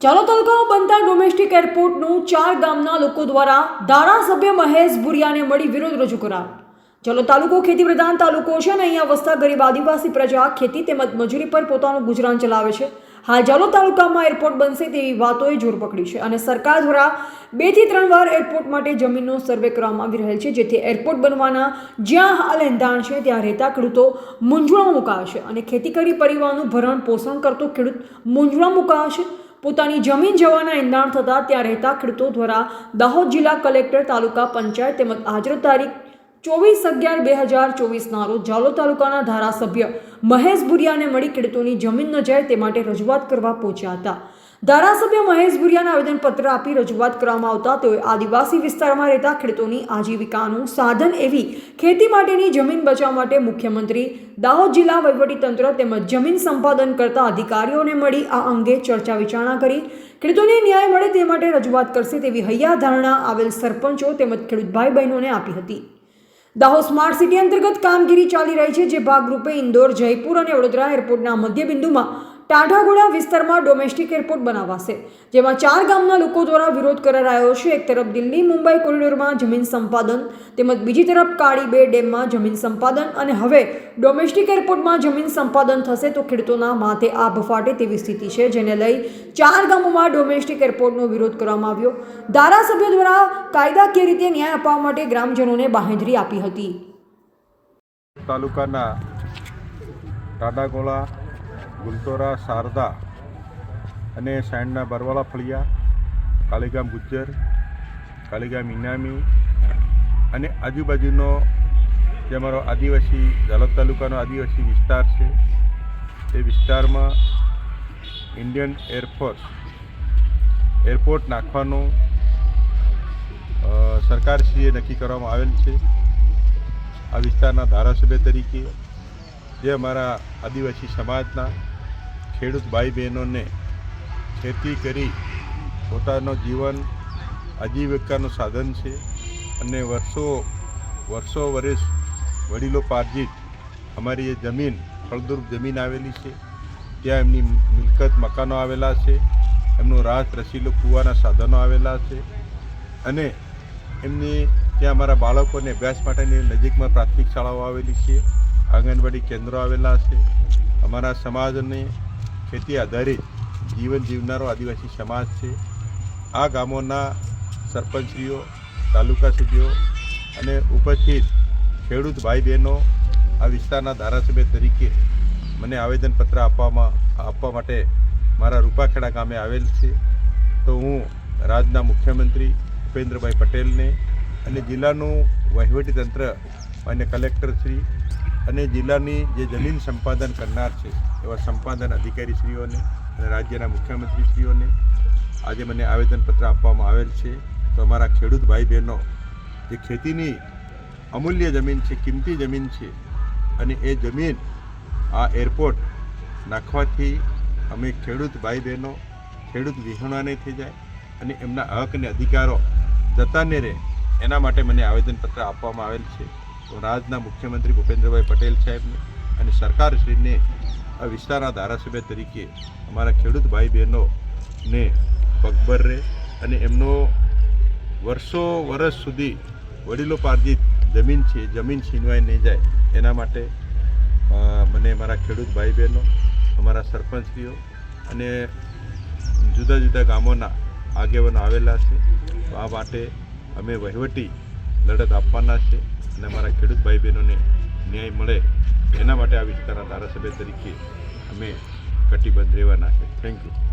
ચાલો તાલુકામાં બનતા ડોમેસ્ટિક એરપોર્ટનું ચાર ગામના લોકો દ્વારા ધારાસભ્ય મહેશ ભુરિયાને મળી વિરોધ રજૂ કરાયો ચાલો તાલુકો ખેતી પ્રધાન તાલુકો છે અને અહીંયા વસતા ગરીબ આદિવાસી પ્રજા ખેતી તેમજ મજૂરી પર પોતાનું ગુજરાન ચલાવે છે. હાલ જાલો તાલુકામાં એરપોર્ટ બનશે તેવી વાતોએ જોર પકડી છે અને સરકાર દ્વારા બેથી ત્રણ વાર એરપોર્ટ માટે જમીનનો સર્વે કરવામાં આવી રહેલ છે, જેથી એરપોર્ટ બનવાના જ્યાં હાલ એંધાણ છે ત્યાં રહેતા ખેડૂતો મૂંઝવણ મુકાશે અને ખેતી કરી પરિવારનું ભરણ પોષણ કરતો ખેડૂત મૂંઝવણ મુકાશે પોતાની જમીન જવાના એંધાણ થતાં ત્યાં રહેતા ખેડૂતો દ્વારા દાહોદ જિલ્લા કલેક્ટર, તાલુકા પંચાયત તેમજ હાજર તારીખ ચોવીસ અગિયાર બે હજાર ચોવીસના રોજ જાલો તાલુકાના ધારાસભ્ય મહેશ ભુરિયાને મળી ખેડૂતોની જમીન ન જાય તે માટે રજૂઆત કરવા પહોંચ્યા હતા. ધારાસભ્ય મહેશ ભુરિયાને આવેદનપત્ર આપી રજૂઆત કરવામાં આવતા તેઓએ આદિવાસી વિસ્તારમાં રહેતા ખેડૂતોની આજીવિકાનું સાધન એવી ખેતી માટેની જમીન બચાવવા માટે મુખ્યમંત્રી દાહોદ જિલ્લા વહીવટીતંત્ર તેમજ જમીન સંપાદન કરતા અધિકારીઓને મળી આ અંગે ચર્ચા વિચારણા કરી. ખેડૂતોને ન્યાય મળે તે માટે રજૂઆત કરશે તેવી હૈયા ધારણા આવેલ સરપંચો તેમજ ખેડૂત ભાઈ બહેનોને આપી હતી. દાહોદ સ્માર્ટ સિટી અંતર્ગત કામગીરી ચાલી રહી છે, જે ભાગરૂપે ઇન્દોર, જયપુર અને વડોદરા એરપોર્ટના મધ્યબિંદુમાં ટાઢાગોડા વિસ્તારમાં ડોમેસ્ટિક એરપોર્ટ બનાવાશે, જેમાં ચાર ગામના લોકો દ્વારા વિરોધ કરાયો છે. એક તરફ દિલ્હી મુંબઈ કોરિડોરમાં જમીન સંપાદન, તેમજ બીજી તરફ કાળી બે ડેમમાં જમીન સંપાદન, અને હવે ડોમેસ્ટિક એરપોર્ટમાં જમીન સંપાદન થશે તો ખેડૂતોના માથે આભ ફાટે તેવી સ્થિતિ છે, જેને લઈ ચાર ગામોમાં ડોમેસ્ટિક એરપોર્ટનો વિરોધ કરવામાં આવ્યો. ધારાસભ્યો દ્વારા કાયદાકીય રીતે ન્યાય અપાવવા માટે ગ્રામજનોને બાહેંધરી આપી હતી. તાલુકાના ટાડાગોળા ગુલતોરા શારદા અને સાંડના બરવાળા ફળિયા કાલીગામ ગુજ્જર કાલીગામ ઇનામી અને આજુબાજુનો જે અમારો આદિવાસી ઝાલોદ તાલુકાનો આદિવાસી વિસ્તાર છે, એ વિસ્તારમાં ઇન્ડિયન એરફોર્સ એરપોર્ટ નાખવાનું સરકારશ્રીએ નક્કી કરવામાં આવેલ છે. આ વિસ્તારના ધારાસભ્ય તરીકે જે અમારા આદિવાસી સમાજના ખેડૂત ભાઈ બહેનોને ખેતી કરી પોતાનું જીવન આજીવિકાનું સાધન છે અને વર્ષો વર્ષો વર્ષ વડીલો પાર્જિત અમારી એ જમીન, ફળદ્રુપ જમીન આવેલી છે. ત્યાં એમની મિલકત મકાનો આવેલા છે. એમનું રાસ રસીલો કૂવાના સાધનો આવેલા છે. અને એમની, ત્યાં અમારા બાળકોને અભ્યાસ માટેની નજીકમાં પ્રાથમિક શાળાઓ આવેલી છે. આંગણવાડી કેન્દ્રો આવેલા છે. અમારા સમાજને ખેતી આધારિત જીવન જીવનારો આદિવાસી સમાજ છે. આ ગામોના સરપંચશ્રીઓ, તાલુકા સુધીઓ અને ઉપસ્થિત ખેડૂત ભાઈ બહેનો આ વિસ્તારના ધારાસભ્ય તરીકે મને આવેદનપત્ર આપવામાં, આપવા માટે મારા રૂપાખેડા ગામે આવેલ છે. તો હું રાજ્યના મુખ્યમંત્રી ભૂપેન્દ્રભાઈ પટેલને અને જિલ્લાનું વહીવટીતંત્ર અને કલેક્ટરશ્રી અને જિલ્લાની જે જમીન સંપાદન કરનાર છે, એવા સંપાદન અધિકારીશ્રીઓને અને રાજ્યના મુખ્યમંત્રીશ્રીઓને આજે મને આવેદનપત્ર આપવામાં આવેલ છે. તો અમારા ખેડૂત ભાઈ બહેનો જે ખેતીની અમૂલ્ય જમીન છે, કિંમતી જમીન છે, અને એ જમીન આ એરપોર્ટ નાખવાથી અમે ખેડૂત ભાઈ બહેનો ખેડૂત વિહોણાને થઈ જાય અને એમના હક અને અધિકારો જતા નહીં રહે, એના માટે મને આવેદનપત્ર આપવામાં આવેલ છે. તો રાજ્યના મુખ્યમંત્રી ભૂપેન્દ્રભાઈ પટેલ સાહેબને અને સરકારશ્રીને આ વિસ્તારના ધારાસભ્ય તરીકે અમારા ખેડૂત ભાઈ બહેનોને પગભર રહે અને એમનો વર્ષો વર્ષ સુધી વડીલો પાર્જિત જમીન છે, જમીન છીનવાઈ નહીં જાય એના માટે મને મારા ખેડૂત ભાઈ બહેનો અમારા સરપંચશ્રીઓ અને જુદા જુદા ગામોના આગેવાનો આવેલા છે. આ માટે અમે વહીવટી લડત આપવાના છે અને અમારા ભાઈ બહેનોને ન્યાય મળે એના માટે આ વિસ્તારના ધારાસભ્ય તરીકે અમે કટિબદ્ધ રહેવાના છે થેન્ક યુ